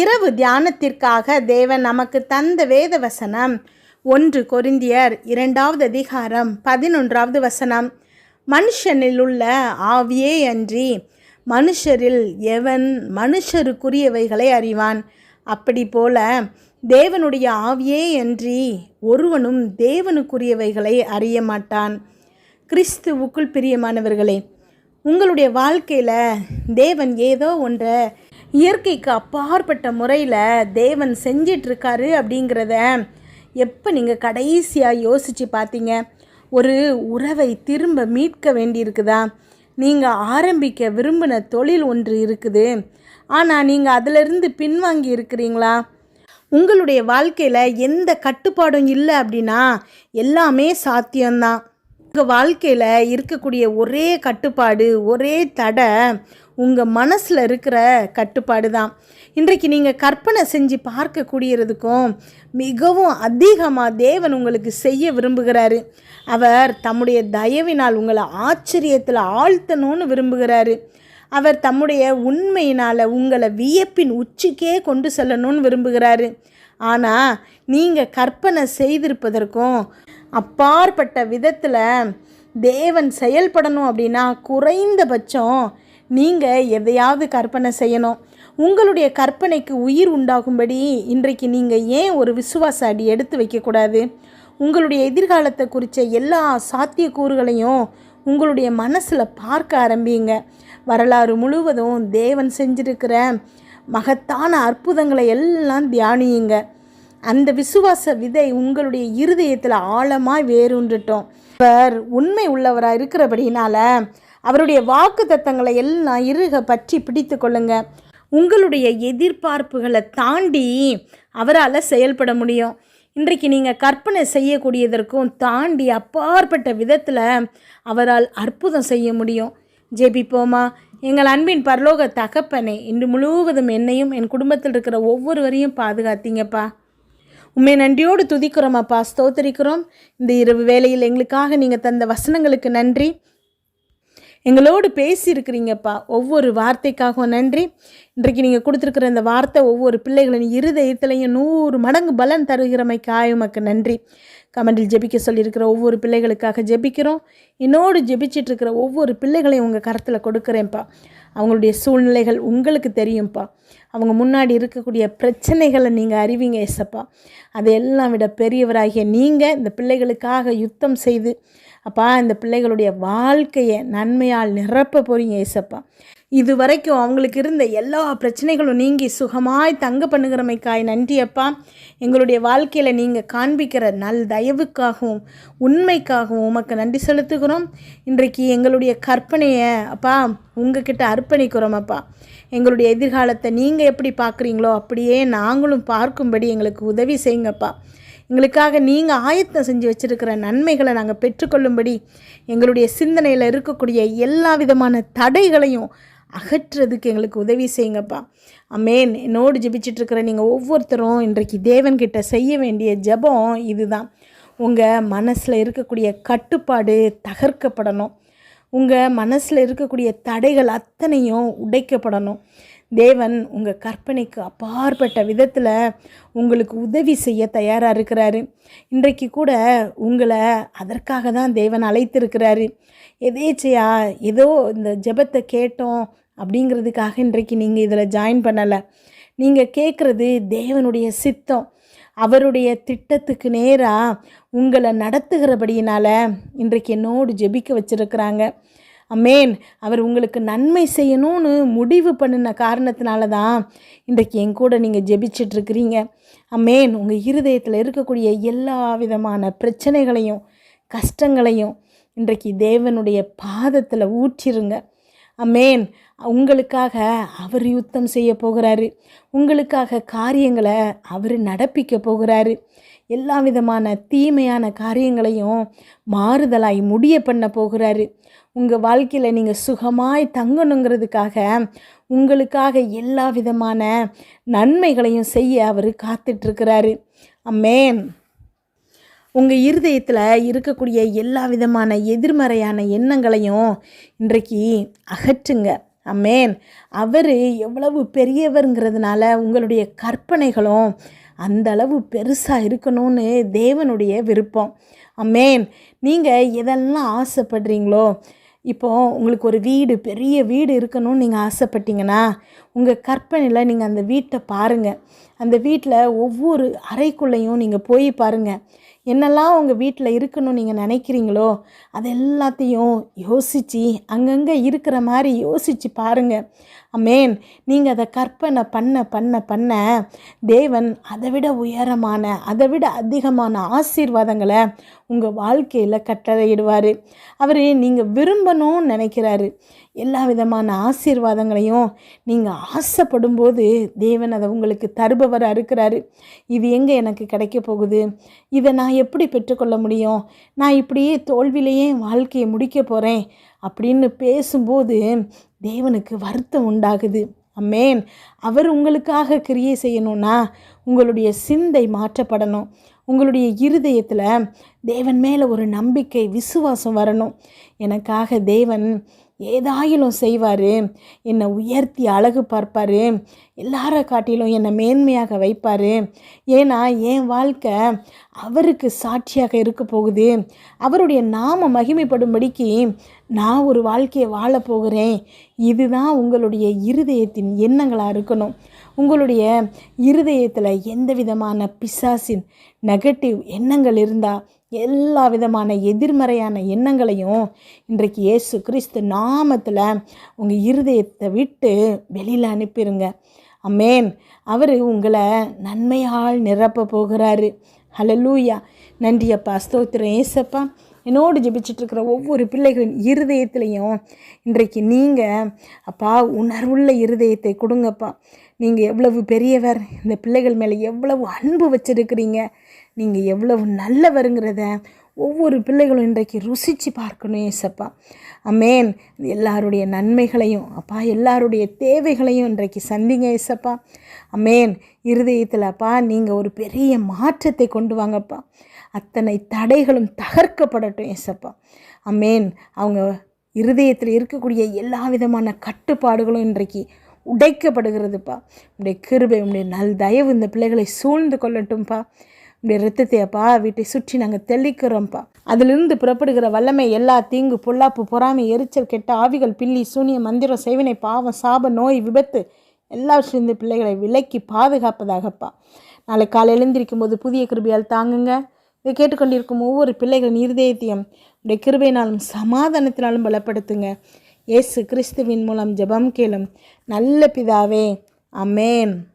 இரவு தியானத்திற்காக தேவன் நமக்கு தந்த வேத வசனம் ஒன்று கொரிந்தியர் இரண்டாவது அதிகாரம் பதினொன்றாவது வசனம். மனுஷனில் உள்ள ஆவியே அன்றி மனுஷரில் எவன் மனுஷருக்குரியவைகளை அறிவான்? அப்படி போல தேவனுடைய ஆவியே அன்றி ஒருவனும் தேவனுக்குரியவைகளை அறிய மாட்டான். கிறிஸ்துவுக்குள் பிரியமானவர்களே உங்களுடைய வாழ்க்கையில் தேவன் ஏதோ ஒன்றை இயற்கைக்கு அப்பாற்பட்ட முறையில் தேவன் செஞ்சிட்ருக்காரு அப்படிங்கிறத எப்போ நீங்கள் கடைசியாக யோசித்து பார்த்தீங்க ஒரு உறவை திரும்ப மீட்க வேண்டியிருக்குதா? நீங்கள் ஆரம்பிக்க விரும்பின தொழில் ஒன்று இருக்குது. ஆனால் நீங்கள் அதிலிருந்து பின்வாங்கி இருக்கிறீங்களா? உங்களுடைய வாழ்க்கையில் எந்த கட்டுப்பாடும் இல்லை அப்படின்னா எல்லாமே சாத்தியம்தான். உங்கள் வாழ்க்கையில் இருக்கக்கூடிய ஒரே கட்டுப்பாடு ஒரே தடை உங்கள் மனசில் இருக்கிற கட்டுப்பாடு தான் இன்றைக்கு நீங்கள் கற்பனை செஞ்சு பார்க்கக்கூடியதுக்கும் மிகவும் அதிகமாக தேவன் உங்களுக்கு செய்ய விரும்புகிறாரு. அவர் தம்முடைய தயவினால் உங்களை ஆச்சரியத்தில் ஆழ்த்தணும்னு விரும்புகிறாரு. அவர் தம்முடைய உண்மையினால் உங்களை வியப்பின் உச்சிக்கே கொண்டு செல்லணும்னு விரும்புகிறாரு. ஆனால் நீங்கள் கற்பனை செய்திருப்பதற்கும் அப்பாற்பட்ட விதத்தில் தேவன் செயல்படணும் அப்படின்னா குறைந்தபட்சம் நீங்கள் எதையாவது கற்பனை செய்யணும். உங்களுடைய கற்பனைக்கு உயிர் உண்டாகும்படி இன்றைக்கு நீங்கள் ஏன் ஒரு விசுவாச அடி எடுத்து வைக்கக்கூடாது உங்களுடைய எதிர்காலத்தை குறித்த எல்லா சாத்தியக்கூறுகளையும் உங்களுடைய மனசில் பார்க்க ஆரம்பிங்க. வரலாறு முழுவதும் தேவன் செஞ்சிருக்கிற மகத்தான அற்புதங்களை எல்லாம் தியானியுங்க. அந்த விசுவாச விதை உங்களுடைய இருதயத்தில் ஆழமாய் வேரூன்றட்டும். இவர் உண்மை உள்ளவராக இருக்கிறபடினால அவருடைய வாக்கு தத்தங்களை எல்லாம் இருக பற்றி பிடித்து கொள்ளுங்க. உங்களுடைய எதிர்பார்ப்புகளை தாண்டி அவரால் செயல்பட முடியும். இன்றைக்கு நீங்கள் கற்பனை செய்யக்கூடியதற்கும் தாண்டி அப்பாற்பட்ட விதத்தில் அவரால் அற்புதம் செய்ய முடியும். ஜெபிப்போமா? எங்கள் அன்பின் பரலோக தகப்பனே இன்று முழுவதும் என்னையும் என் குடும்பத்தில் இருக்கிற ஒவ்வொருவரையும் பாதுகாத்தீங்கப்பா. உண்மை நன்றியோடு துதிக்கிறோம் அப்பா. ஸ்தோத்தரிக்கிறோம். இந்த இரவு வேளையில் எங்களுக்காக நீங்கள் தந்த வசனங்களுக்கு நன்றி. எங்களோடு பேசியிருக்கிறீங்கப்பா ஒவ்வொரு வார்த்தைக்காகவும் நன்றி. இன்றைக்கு நீங்கள் கொடுத்துருக்குற இந்த வார்த்தை ஒவ்வொரு பிள்ளைகளின் இருதயத்திலையும் நூறு மடங்கு பலன் தருகிறமைக்காக உமக்கு நன்றி. கமெண்டில் ஜெபிக்க சொல்லியிருக்கிற ஒவ்வொரு பிள்ளைகளுக்காக ஜெபிக்கிறோம். என்னோடு ஜெபிச்சிட்ருக்கிற ஒவ்வொரு பிள்ளைகளையும் உங்கள் கரத்தில் கொடுக்குறேன்ப்பா. அவங்களுடைய சூழ்நிலைகள் உங்களுக்கு தெரியும்ப்பா. அவங்க முன்னாடி இருக்கக்கூடிய பிரச்சனைகளை நீங்கள் அறிவிங்க ஏசப்பா. அதையெல்லாம் விட பெரியவராகிய நீங்கள் இந்த பிள்ளைகளுக்காக யுத்தம் செய்து அப்பா இந்த பிள்ளைகளுடைய வாழ்க்கையை நன்மையால் நிரப்ப போகிறீங்க ஏசப்பா. இது வரைக்கும் அவங்களுக்கு இருந்த எல்லா பிரச்சனைகளும் நீங்கி சுகமாய் தங்க பண்ணுகிறமைக்காய் நன்றி அப்பா எங்களுடைய வாழ்க்கையில் நீங்கள் காண்பிக்கிற நல் தயவுக்காகவும் உண்மைக்காகவும் உமக்கு நன்றி செலுத்துகிறோம். இன்றைக்கு எங்களுடைய கற்பனையை அப்பா உங்ககிட்ட அர்ப்பணிக்கிறோம் அப்பா எங்களுடைய எதிர்காலத்தை நீங்கள் எப்படி பார்க்குறீங்களோ அப்படியே நாங்களும் பார்க்கும்படி எங்களுக்கு உதவி செய்யுங்கப்பா. எங்களுக்காக நீங்கள் ஆயத்தம் செஞ்சு வச்சுருக்கிற நன்மைகளை நாங்கள் பெற்றுக்கொள்ளும்படி எங்களுடைய சிந்தனையில் இருக்கக்கூடிய எல்லா விதமான தடைகளையும் அகற்றுறதுக்கு எங்களுக்கு உதவி செய்யுங்கப்பா. அமேன் என்னோடு ஜெபிச்சிட்ருக்கிற நீங்கள் ஒவ்வொருத்தரும் இன்றைக்கு தேவன்கிட்ட செய்ய வேண்டிய ஜெபம் இதுதான். உங்கள் மனசில் இருக்கக்கூடிய கட்டுப்பாடு தகர்க்கப்படணும். உங்கள் மனசில் இருக்கக்கூடிய தடைகள் அத்தனையும் உடைக்கப்படணும். தேவன் உங்கள் கற்பனைக்கு அப்பாற்பட்ட விதத்தில் உங்களுக்கு உதவி செய்ய தயாராக இருக்கிறாரு. இன்றைக்கு கூட உங்களை அதற்காக தான் தேவன் அழைத்திருக்கிறாரு. எதேச்சையா ஏதோ இந்த ஜெபத்தை கேட்டோம் அப்படிங்கிறதுக்காக இன்றைக்கு நீங்கள் இதில் ஜாயின் பண்ணலை. நீங்கள் கேட்குறது தேவனுடைய சித்தம். அவருடைய திட்டத்துக்கு நேராக உங்களை நடத்துகிறபடியினால் இன்றைக்கு என்னோடு ஜெபிக்க வச்சுருக்கிறாங்க. அமேன் அவர் உங்களுக்கு நன்மை செய்யணும்னு முடிவு பண்ணின காரணத்தினால தான் இன்றைக்கு என் கூட நீங்கள் ஜெபிச்சிட்ருக்கிறீங்க. அமேன் உங்கள் இருதயத்தில் இருக்கக்கூடிய எல்லா விதமான பிரச்சனைகளையும் கஷ்டங்களையும் இன்றைக்கு தேவனுடைய பாதத்தில் ஊற்றிருங்க. அமேன் உங்களுக்காக அவர் யுத்தம் செய்ய போகிறாரு. உங்களுக்காக காரியங்களை அவர் நடப்பிக்க போகிறாரு. எல்லா விதமான தீமையான காரியங்களையும் மாறுதலாய் முடிய பண்ண போகிறாரு. உங்கள் வாழ்க்கையில் நீங்கள் சுகமாய் தங்கணுங்கிறதுக்காக உங்களுக்காக எல்லா விதமான நன்மைகளையும் செய்ய அவர் காத்துட்ருக்கிறாரு. அம்மேன் உங்கள் இருதயத்தில் இருக்கக்கூடிய எல்லா விதமான எதிர்மறையான எண்ணங்களையும் இன்றைக்கு அகற்றுங்க. அம்மேன் அவர் எவ்வளவு பெரியவருங்கிறதுனால உங்களுடைய கற்பனைகளும் அந்த அளவு பெருசாக இருக்கணும்னு தேவனுடைய விருப்பம். அம்மேன் நீங்கள் எதெல்லாம் ஆசைப்படுறீங்களோ இப்போ உங்களுக்கு ஒரு வீடு பெரிய வீடு இருக்கணும்னு நீங்கள் ஆசைப்பட்டீங்கன்னா உங்கள் கற்பனையில் நீங்கள் அந்த வீட்டை பாருங்கள் அந்த வீட்டில் ஒவ்வொரு அறைக்குள்ளேயும் நீங்கள் போய் பாருங்கள் என்னெல்லாம் உங்கள் வீட்டில் இருக்கணும்னு நீங்கள் நினைக்கிறீங்களோ அது எல்லாத்தையும் யோசித்து அங்கங்கே இருக்கிற மாதிரி யோசித்து பாருங்கள் அமேன் நீங்கள் அதை கற்பனை பண்ண பண்ண பண்ண தேவன் அதை விட உயரமான அதை விட அதிகமான ஆசீர்வாதங்களை உங்கள் வாழ்க்கையில் கட்டளையிடுவார். அவர் நீங்கள் விரும்பணும்னு நினைக்கிறாரு. எல்லா விதமான ஆசீர்வாதங்களையும் நீங்கள் ஆசைப்படும் போது தேவன் அதை உங்களுக்கு தருபவராக இருக்கிறாரு. இது எங்கே எனக்கு கிடைக்க போகுது? இதை நான் எப்படி பெற்றுக்கொள்ள முடியும்? நான் இப்படியே தோல்வியிலேயே வாழ்க்கையை முடிக்க போகிறேன் அப்படின்னு பேசும்போது தேவனுக்கு வருத்தம் உண்டாகுது. அம்மேன் அவர் உங்களுக்காக கிரியை செய்யணும்னா உங்களுடைய சிந்தை மாற்றப்படணும். உங்களுடைய இருதயத்தில் தேவன் மேலே ஒரு நம்பிக்கை விசுவாசம் வரணும். எனக்காக தேவன் ஏதாயிலும் செய்வார். என்னை உயர்த்தி அழகு பார்ப்பார். எல்லார காட்டிலும் என்னை மேன்மையாக வைப்பார். ஏன்னா என் வாழ்க்கை அவருக்கு சாட்சியாக இருக்க போகுது. அவருடைய நாம மகிமைப்படும்படிக்கு நான் ஒரு வாழ்க்கையை வாழ போகிறேன். இதுதான் உங்களுடைய இருதயத்தின் எண்ணங்களாக இருக்கணும். உங்களுடைய இருதயத்தில் எந்த விதமான பிசாசின் நெகட்டிவ் எண்ணங்கள் இருந்தால் எல்லா விதமான எதிர்மறையான எண்ணங்களையும் இன்றைக்கு இயேசு கிறிஸ்து நாமத்தில் உங்கள் இருதயத்தை விட்டு வெளியில் அனுப்பிடுங்க அம்மேன் அவர் உங்களை நன்மையால் நிரப்ப போகிறாரு. ஹலலூயா நன்றியப்பா ஸ்தோத்திரம். ஏசப்பா என்னோடு ஜெபிச்சிட்ருக்கிற ஒவ்வொரு பிள்ளைகளின் இருதயத்துலேயும் இன்றைக்கு நீங்கள் அப்பா உணர்வுள்ள இருதயத்தை கொடுங்கப்பா. நீங்கள் எவ்வளவு பெரியவர் இந்த பிள்ளைகள் மேலே எவ்வளவு அன்பு வச்சுருக்கிறீங்க நீங்கள் எவ்வளவு நல்லவருங்கிறத ஒவ்வொரு பிள்ளைகளும் இன்றைக்கு ருசித்து பார்க்கணும் ஏசப்பா. அமேன் எல்லாருடைய நன்மைகளையும் அப்பா எல்லாருடைய தேவைகளையும் இன்றைக்கு சந்திங்க ஏசப்பா. அமேன் இருதயத்தில் அப்பா நீங்கள் ஒரு பெரிய மாற்றத்தை கொண்டு வாங்கப்பா. அத்தனை தடைகளும் தகர்க்கப்படட்டும் ஏசப்பா. அமேன் அவங்க இருதயத்தில் இருக்கக்கூடிய எல்லா விதமான கட்டுப்பாடுகளும் இன்றைக்கு உடைக்கப்படுகிறதுப்பா. உடைய கிருபை உடைய நல் தயவு இந்த பிள்ளைகளை சூழ்ந்து கொள்ளட்டும்ப்பா உடைய ரத்தத்தை அப்பா வீட்டை சுற்றி நாங்கள் தெளிக்கிறோம்ப்பா அதிலிருந்து புறப்படுகிற வல்லமை எல்லா தீங்கு பொல்லாப்பு பொறாமை எரிச்சல் கெட்ட ஆவிகள் பில்லி சூனிய மந்திரம் செய்வினை பாவம் சாப நோய் விபத்து எல்லாவற்றிலும் இந்த பிள்ளைகளை விலக்கி பாதுகாப்பதாகப்பா. நாளை காலை எழுந்திருக்கும் போது புதிய கிருபியால் தாங்குங்க. இதை கேட்டுக்கொண்டிருக்கும் ஒவ்வொரு பிள்ளைகளின் இருதயத்தையும் உடைய கிருபையினாலும் சமாதானத்தினாலும் பலப்படுத்துங்க. இயேசு கிறிஸ்துவின் மூலம் ஜெபம் கேளும் நல்ல பிதாவே. அமேன்